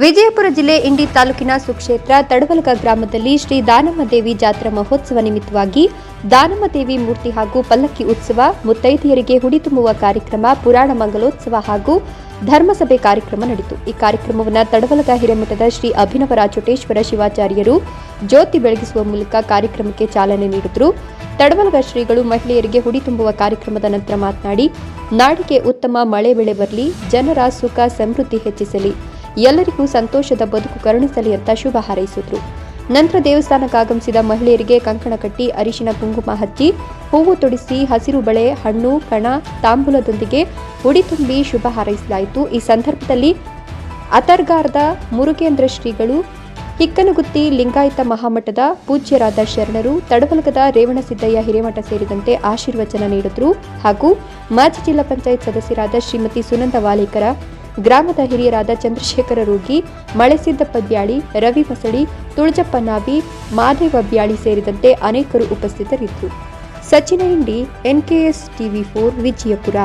ವಿಜಯಪುರ ಜಿಲ್ಲೆ ಇಂಡಿ ತಾಲೂಕಿನ ಸುಕ್ಷೇತ್ರ ತಡವಲಗ ಗ್ರಾಮದಲ್ಲಿ ಶ್ರೀ ದಾನಮ್ಮ ದೇವಿ ಜಾತ್ರಾ ಮಹೋತ್ಸವ ನಿಮಿತ್ತವಾಗಿ ದಾನಮ್ಮ ದೇವಿ ಮೂರ್ತಿ ಹಾಗೂ ಪಲ್ಲಕ್ಕಿ ಉತ್ಸವ, ಮುತ್ತೈದೆಯರಿಗೆ ಹುಡಿ ತುಂಬುವ ಕಾರ್ಯಕ್ರಮ, ಪುರಾಣ ಮಂಗಲೋತ್ಸವ ಹಾಗೂ ಧರ್ಮಸಭೆ ಕಾರ್ಯಕ್ರಮ ನಡೆಯಿತು. ಈ ಕಾರ್ಯಕ್ರಮವನ್ನು ತಡವಲಗ ಹಿರೇಮಠದ ಶ್ರೀ ಅಭಿನವ ರಾಚೋಟೇಶ್ವರ ಶಿವಾಚಾರ್ಯರು ಜ್ಯೋತಿ ಬೆಳಗಿಸುವ ಮೂಲಕ ಕಾರ್ಯಕ್ರಮಕ್ಕೆ ಚಾಲನೆ ನೀಡಿದರು. ತಡವಲಗ ಶ್ರೀಗಳು ಮಹಿಳೆಯರಿಗೆ ಹುಡಿ ತುಂಬುವ ಕಾರ್ಯಕ್ರಮದ ನಂತರ ಮಾತನಾಡಿ, ನಾಡಿಗೆ ಉತ್ತಮ ಮಳೆ ಬೆಳೆ ಬರಲಿ, ಜನರ ಸುಖ, ಸಮೃದ್ಧಿ ಹೆಚ್ಚಿಸಲಿ. ಎಲ್ಲರಿಗೂ ಸಂತೋಷದ ಬದುಕು ಕರುಣಿಸಲಿ ಅಂತ ಶುಭ ಹಾರೈಸಿದ್ರು. ನಂತರ ದೇವಸ್ಥಾನಕ್ಕೆ ಆಗಮಿಸಿದ ಮಹಿಳೆಯರಿಗೆ ಕಂಕಣ ಕಟ್ಟಿ, ಅರಿಶಿನ ಕುಂಕುಮ ಹಚ್ಚಿ, ಹೂವು ತೊಡಿಸಿ, ಹಸಿರು ಬಳೆ, ಹಣ್ಣು, ಕಣ, ತಾಂಬೂಲದೊಂದಿಗೆ ಉಡಿ ತುಂಬಿ ಶುಭ ಹಾರೈಸಲಾಯಿತು. ಈ ಸಂದರ್ಭದಲ್ಲಿ ಅತರ್ಗಾರದ ಮುರುಗೇಂದ್ರ ಶ್ರೀಗಳು, ಹಿಕ್ಕನಗುತ್ತಿ ಲಿಂಗಾಯತ ಮಹಾಮಠದ ಪೂಜ್ಯರಾದ ಶರಣರು ತಡವಲಗದ ರೇವಣಸಿದ್ದಯ್ಯ ಹಿರೇಮಠ ಸೇರಿದಂತೆ ಆಶೀರ್ವಚನ ನೀಡಿದ್ರು. ಹಾಗೂ ಮಾಜಿ ಜಿಲ್ಲಾ ಪಂಚಾಯತ್ ಸದಸ್ಯರಾದ ಶ್ರೀಮತಿ ಸುನಂದ ವಾಲೇಕರ ಗ್ರಾಮದ ಹಿರಿಯರಾದ ಚಂದ್ರಶೇಖರ ರೂಗಿ ಮಳೆಸಿದ್ದಪ್ಪ ಬ್ಯಾಳಿ ರವಿ ಮಸಳಿ ತುಳಜಪ್ಪ ನಾವಿ ಮಾದೇವ ಬ್ಯಾಳಿ ಸೇರಿದಂತೆ ಅನೇಕರು ಉಪಸ್ಥಿತರಿದ್ದರು. Sachin Indi NKS TV for Vijayapura.